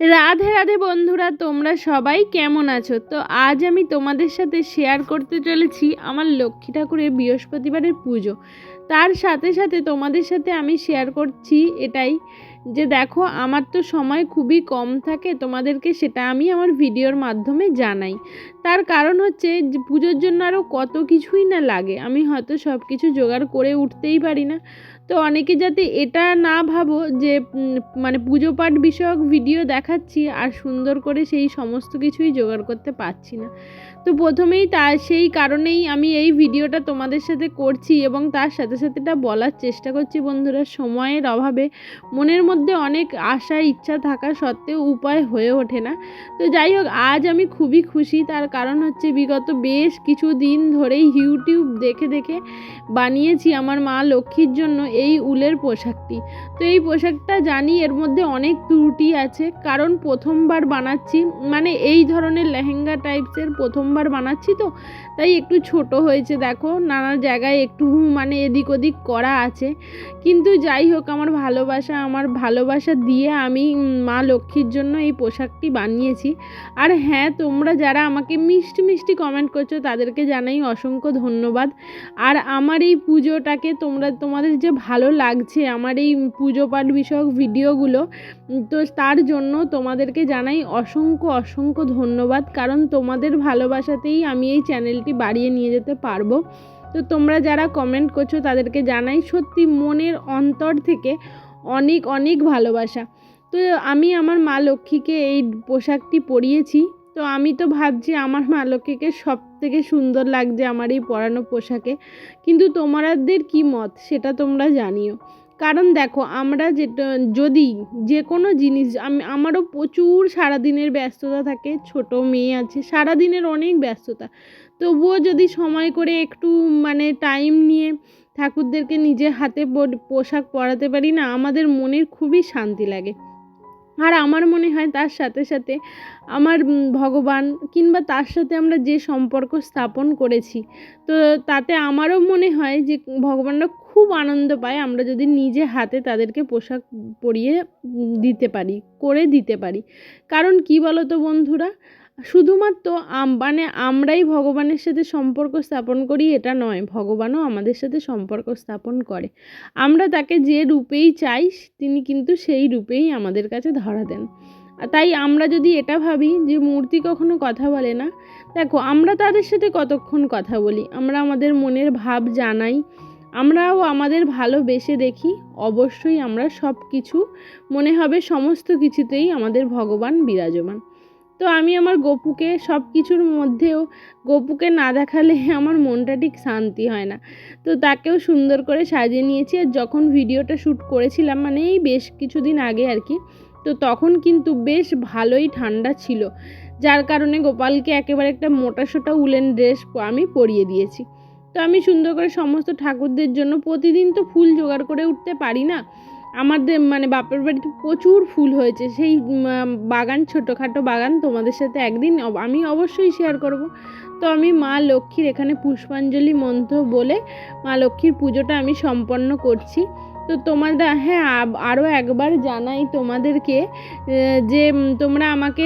রাধে রাধে বন্ধুরা, তোমরা সবাই কেমন আছো? তো আজ আমি তোমাদের সাথে শেয়ার করতে চলেছি আমার লক্ষ্মী ঠাকুরের বৃহস্পতিবারের পুজো। তার সাথে সাথে তোমাদের সাথে আমি শেয়ার করছি এটাই যে দেখো, আমার তো সময় খুবই কম থাকে, তোমাদেরকে সেটা আমি আমার ভিডিওর মাধ্যমে জানাই। তার কারণ হচ্ছে পুজোর জন্য আরও কত কিছুই না লাগে। আমি হয়তো সব কিছু জোগাড় করে উঠতেই পারি না। তো অনেকে যাতে এটা না ভাবো যে মানে পুজো পাঠ বিষয়ক ভিডিও দেখাচ্ছি আর সুন্দর করে সেই সমস্ত কিছুই জোগাড় করতে পারছি না। তো প্রথমেই তা, সেই কারণেই আমি এই ভিডিওটা তোমাদের সাথে করছি এবং তার সাথে সাথে এটা বলার চেষ্টা করছি বন্ধুরা। সময়ের অভাবে মনের মধ্যে অনেক আশা, ইচ্ছা থাকা সত্ত্বেও উপায় হয়ে ওঠে না। তো যাই হোক, আজ আমি খুবই খুশি। তার কারণ হচ্ছে বিগত বেশ কিছু দিন ধরেই ইউটিউব দেখে দেখে বানিয়েছি আমার মা লক্ষ্মীর জন্য এই উলের পোশাকটি। তো এই পোশাকটা জানি এর মধ্যে অনেক ত্রুটি আছে। কারণ প্রথমবার বানাচ্ছি মানে এই ধরনের লেহেঙ্গা টাইপসের প্রথমবার বানাচ্ছি তো, তাই একটু ছোট হয়েছে দেখো। নানা জায়গায় একটু মানে এদিক ওদিক করা আছে। কিন্তু যাই হোক, আমার ভালোবাসা আমার ভালোবাসা দিয়ে আমি মা লক্ষ্মীর জন্য এই পোশাকটি বানিয়েছি। আর হ্যাঁ তোমরা যারা আমাকে মিষ্টি মিষ্টি কমেন্ট করছ, তাদেরকে জানাই অসংখ্য ধন্যবাদ। আর আমার এই পুজোটাকে তোমরা, তোমাদের যে ভালো লাগছে আমার এই পুজো পাঠ বিষয়ক ভিডিওগুলো। তো তার জন্য তোমাদেরকে জানাই অসংখ্য অসংখ্য ধন্যবাদ। কারণ তোমাদের ভালোবাসাতেই আমি এই চ্যানেলটি বাড়িয়ে নিয়ে যেতে পারব। তো তোমরা যারা কমেন্ট করছ, তাদেরকে জানাই সত্যি মনের অন্তর থেকে অনেক অনেক ভালোবাসা। তো আমি আমার মা লক্ষ্মীকে এই পোশাকটি পরিয়েছি। তো আমি তো ভাবছি আমার মা লক্ষ্মীকে সব থেকে সুন্দর লাগছে আমার এই পরানো পোশাকে। কিন্তু তোমাদের কি মত? সেটা তোমরা জানিও। কারণ দেখো, আমরা যেটা, যদি যে কোনো জিনিস, আমি, আমারও প্রচুর সারাদিনের ব্যস্ততা থাকে, ছোট মেয়ে আছে, সারাদিনের অনেক ব্যস্ততা। তবুও যদি সময় করে একটু মানে টাইম নিয়ে ঠাকুরদেরকে নিজের হাতে পোশাক পরাতে পারি না, আমাদের মনের খুবই শান্তি লাগে। আর আমার মনে হয় তার সাথে সাথে আমার ভগবান কিংবা তার সাথে আমরা যে সম্পর্ক স্থাপন করেছি, তো তাতে আমারও মনে হয় যে ভগবানরা খুব আনন্দ পায় আমরা যদি নিজে হাতে তাদেরকে পোশাক পরিয়ে দিতে পারি, করে দিতে পারি। কারণ কি বলো তো বন্ধুরা? শুধুমাত্র মানে আমরাই ভগবানের সাথে সম্পর্ক স্থাপন করি, এটা নয়। ভগবানও আমাদের সাথে সম্পর্ক স্থাপন করে। আমরা তাকে যে রূপেই চাই, তিনি কিন্তু সেই রূপেই আমাদের কাছে ধরা দেন। তাই আমরা যদি এটা ভাবি যে মূর্তি কখনো কথা বলে না, দেখো, আমরা তাদের সাথে কতক্ষণ কথা বলি? আমরা আমাদের মনের ভাব জানাই, আমরাও আমাদের ভালোবেসে দেখি, অবশ্যই আমরা সব কিছু মনে হবে সমস্ত কিছুতেই আমাদের ভগবান বিরাজমান। তো আমি আমার গপুকে সব কিছুর মধ্যেও গপুকে না দেখালে আমার মনটা ঠিক শান্তি হয় না। তো তাকেও সুন্দর করে সাজিয়ে নিয়েছি আর যখন ভিডিওটা শ্যুট করেছিলাম মানে এই বেশ কিছুদিন আগে আর কি, তো তখন কিন্তু বেশ ভালোই ঠান্ডা ছিল, যার কারণে গোপালকে একেবারে একটা মোটা সোটা উলেন ড্রেস আমি পরিয়ে দিয়েছি। তো আমি সুন্দর করে সমস্ত ঠাকুরদের জন্য প্রতিদিন তো ফুল জোগাড় করে উঠতে পারি না আমাদের মানে বাপের বাড়িতে প্রচুর ফুল হয়েছে। সেই বাগান, ছোটোখাটো বাগান তোমাদের সাথে একদিন আমি অবশ্যই শেয়ার করব। তো আমি মা লক্ষ্মীর এখানে পুষ্পাঞ্জলি মন্ত্র বলে মা লক্ষ্মীর পুজোটা আমি সম্পন্ন করছি। তো তোমরা হ্যাঁ আরও একবার জানাই তোমাদেরকে যে তোমরা আমাকে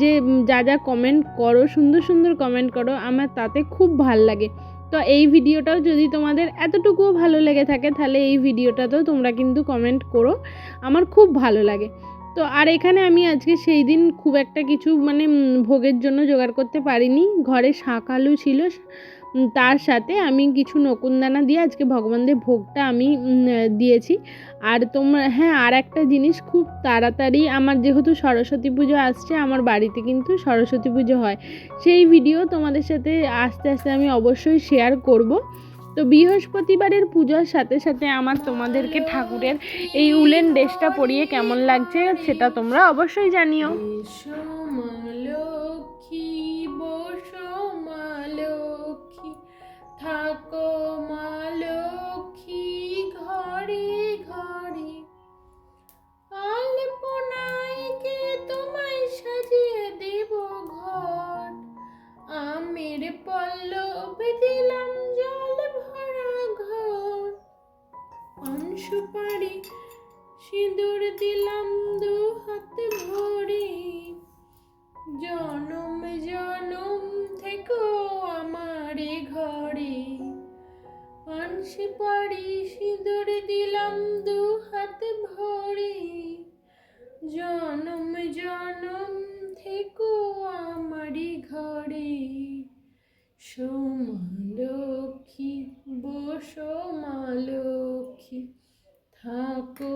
যে যা যা কমেন্ট করো, সুন্দর সুন্দর কমেন্ট করো, আমার তাতে খুব ভালো লাগে। তো এই ভিডিওটাও যদি তোমাদের এতটুকুও ভালো লেগে থাকে, তাহলে এই ভিডিওটাতেও তোমরা কিন্তু কমেন্ট করো। আমার খুব ভালো লাগে। তো আর এখানে আমি আজকে সেই দিন খুব একটা কিছু মানে ভোগের জন্য জোগাড় করতে পারিনি। ঘরে শাক আলু ছিল তার সাথে আমি কিছু নকুনদানা দিয়ে আজকে ভগবানদের ভোগটা আমি দিয়েছি। আর তোমরা হ্যাঁ আর একটা জিনিস খুব তাড়াতাড়ি আমার যেহেতু সরস্বতী পুজো আসছে, আমার বাড়িতে কিন্তু সরস্বতী পুজো হয়। সেই ভিডিও তোমাদের সাথে আস্তে আস্তে আমি অবশ্যই শেয়ার করব। তো বৃহস্পতিবারের পূজার সাথে সাথে আমার তোমাদেরকে ঠাকুরের এই উলেন ড্রেসটা পরিয়ে কেমন লাগছে সেটা তোমরা অবশ্যই জানিও। লক্ষ্মী বসো থাকো মা লক্ষ্মী, ঘরে ঘরে। আলপনাইকে তোমায় সাজিয়ে দেব ঘর আমের পল্লব দিলাম জল ভরা ঘর সুপারি সিঁদুর দিলাম দু হাত ভরে। জনম জনম থেকো আমারে ঘরে। আনসি পারি সিঁদুর দিলাম দু হাত ভরে। জনম জনম থেকো আমারে ঘরে। সোমালক্ষী বসো মালক্ষী থাকো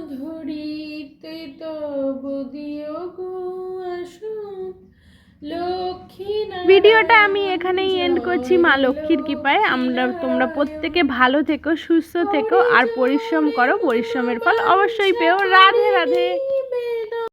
ধরিতে তব দিও গো আসুন। ভিডিওটা আমি এখানেই এন্ড করছি মা লক্ষ্মীর কৃপায়। আমরা তোমরা প্রত্যেকে ভালো থেকো সুস্থ থেকো আর পরিশ্রম করো পরিশ্রমের ফল অবশ্যই পেও। রাধে রাধে।